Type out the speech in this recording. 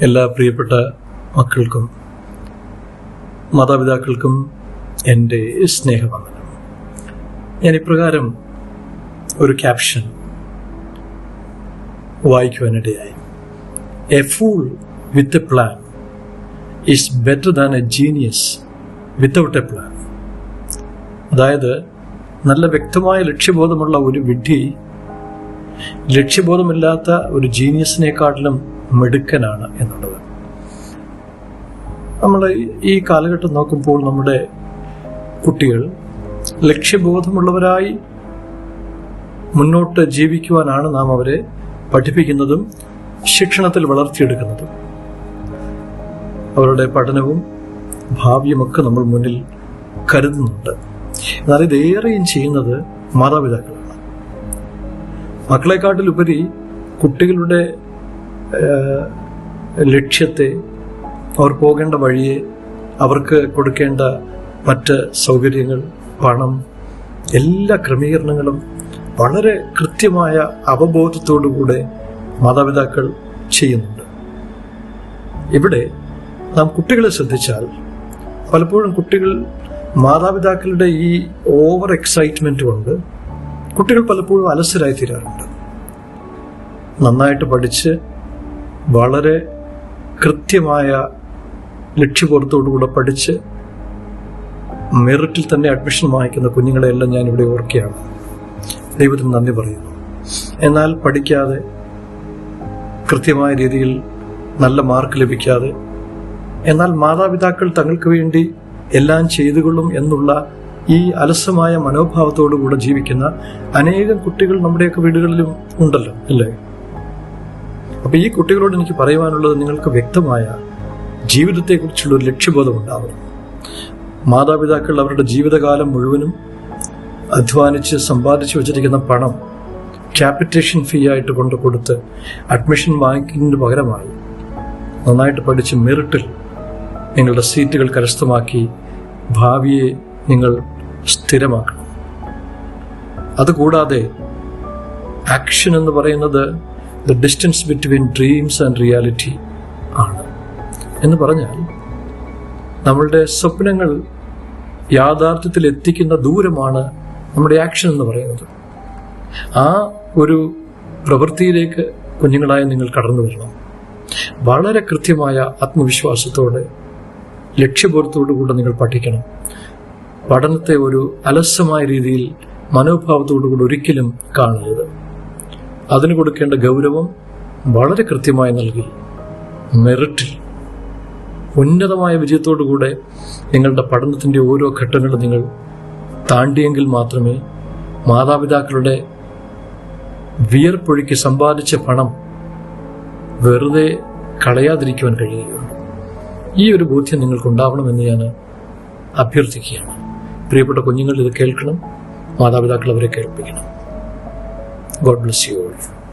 എല്ലാ പ്രിയപ്പെട്ട മക്കൾക്കും മാതാപിതാക്കൾക്കും എന്റെ സ്നേഹവന്ദനം. ഞാൻ ഇപ്രകാരം ഒരു caption വായിക്കുവാനിടയായി. A fool with a plan is better than a genius without a plan അതായത് നല്ല വ്യക്തമായ ലക്ഷ്യബോധമുള്ള ഒരു വിഡ്ഢി ലക്ഷ്യബോധമില്ലാത്ത ഒരു ജീനിയസിനെക്കാട്ടിലും മിടുക്കനാണ് എന്നുള്ളത്. നമ്മൾ ഈ കാലഘട്ടം നോക്കുമ്പോൾ നമ്മുടെ കുട്ടികൾ ലക്ഷ്യബോധമുള്ളവരായി മുന്നോട്ട് ജീവിക്കുവാനാണ് നാം അവരെ പഠിപ്പിക്കുന്നതും ശിക്ഷണത്തിൽ വളർത്തിയെടുക്കുന്നതും. അവരുടെ പഠനവും ഭാവിയുമൊക്കെ നമ്മൾ മുന്നിൽ കരുതുന്നുണ്ട്. എന്നാൽ ഇതേറെയും ചെയ്യുന്നത് മാതാപിതാക്കളാണ്. മക്കളെക്കാട്ടിലുപരി കുട്ടികളുടെ ലക്ഷ്യത്തെ അവർ പോകേണ്ട വഴിയെ അവർക്ക് കൊടുക്കേണ്ട മറ്റ് സൗകര്യങ്ങൾ പണം എല്ലാ ക്രമീകരണങ്ങളും വളരെ കൃത്യമായ അവബോധത്തോടുകൂടെ മാതാപിതാക്കൾ ചെയ്യുന്നുണ്ട്. ഇവിടെ നാം കുട്ടികളെ ശ്രദ്ധിച്ചാൽ പലപ്പോഴും കുട്ടികൾ മാതാപിതാക്കളുടെ ഈ ഓവർ എക്സൈറ്റ്മെന്റ് കൊണ്ട് കുട്ടികൾ പലപ്പോഴും അലസരായി തീരാറുണ്ട് നന്നായിട്ട് പഠിച്ച് വളരെ കൃത്യമായ ലക്ഷ്യബോധത്തോടുകൂടെ പഠിച്ച് മെറിറ്റിൽ തന്നെ അഡ്മിഷൻ വാങ്ങിക്കുന്ന കുഞ്ഞുങ്ങളെയെല്ലാം ഞാൻ ഇവിടെ ഓർക്കുകയാണ്. ദൈവത്തിന് നന്ദി പറയുന്നു. എന്നാൽ പഠിക്കാതെ കൃത്യമായ രീതിയിൽ നല്ല മാർക്ക് ലഭിക്കാതെ എന്നാൽ മാതാപിതാക്കൾ തങ്ങൾക്ക് വേണ്ടി എല്ലാം ചെയ്തുകൊള്ളും എന്നുള്ള ഈ അലസമായ മനോഭാവത്തോടുകൂടെ ജീവിക്കുന്ന അനേകം കുട്ടികൾ നമ്മുടെയൊക്കെ വീടുകളിലും ഉണ്ടല്ലോ അല്ലേ? അപ്പൊ ഈ കുട്ടികളോട് എനിക്ക് പറയുവാനുള്ളത് നിങ്ങൾക്ക് വ്യക്തമായ ജീവിതത്തെക്കുറിച്ചുള്ള ഒരു ലക്ഷ്യബോധം ഉണ്ടാവണം. മാതാപിതാക്കൾ അവരുടെ ജീവിതകാലം മുഴുവനും അധ്വാനിച്ച് സമ്പാദിച്ചു വെച്ചിരിക്കുന്ന പണം ക്യാപിറ്റേഷൻ ഫീ ആയിട്ട് കൊണ്ട് കൊടുത്ത് അഡ്മിഷൻ വാങ്ങിക്കുന്നതിന് പകരമായി നന്നായിട്ട് പഠിച്ച് മെറിറ്റിൽ നിങ്ങളുടെ സീറ്റുകൾ കരസ്ഥമാക്കി ഭാവിയെ നിങ്ങൾ സ്ഥിരമാക്കണം. അതുകൂടാതെ ആക്ഷൻ എന്ന് പറയുന്നത് the distance between dreams and reality ആണ്. എന്ന് പറഞ്ഞാൽ നമ്മളുടെ സ്വപ്നങ്ങൾ യാഥാർത്ഥ്യത്തിൽ എത്തിക്കുന്ന ദൂരമാണ് നമ്മുടെ ആക്ഷൻ എന്ന് പറയുന്നത്. ആ ഒരു പ്രവൃത്തിയിലേക്ക് കുഞ്ഞുങ്ങളായ നിങ്ങൾ കടന്നു വരണം. വളരെ കൃത്യമായ ആത്മവിശ്വാസത്തോടെ ലക്ഷ്യബോധത്തോടു കൂടെ നിങ്ങൾ പഠിക്കണം. പഠനത്തെ ഒരു അലസമായ രീതിയിൽ മനോഭാവത്തോടുകൂടി ഒരിക്കലും കാണരുത്. അതിന് കൊടുക്കേണ്ട ഗൗരവം വളരെ കൃത്യമായി നൽകി. മെറിറ്റിൽ ഉന്നതമായ വിജയത്തോടുകൂടെ നിങ്ങളുടെ പഠനത്തിന്റെ ഓരോ ഘട്ടങ്ങളും നിങ്ങൾ താണ്ടിയെങ്കിൽ മാത്രമേ മാതാപിതാക്കളുടെ വിയർപ്പൊഴുക്കി സമ്പാദിച്ച പണം വെറുതെ കളയാതിരിക്കുവാൻ കഴിയുകയുള്ളൂ. ഈ ഒരു ബോധ്യം നിങ്ങൾക്കുണ്ടാവണമെന്ന് ഞാൻ അഭ്യർത്ഥിക്കുകയാണ്. പ്രിയപ്പെട്ട കുഞ്ഞുങ്ങൾ ഇത് കേൾക്കണം. മാതാപിതാക്കൾ അവരെ കേൾപ്പിക്കണം. God bless you all.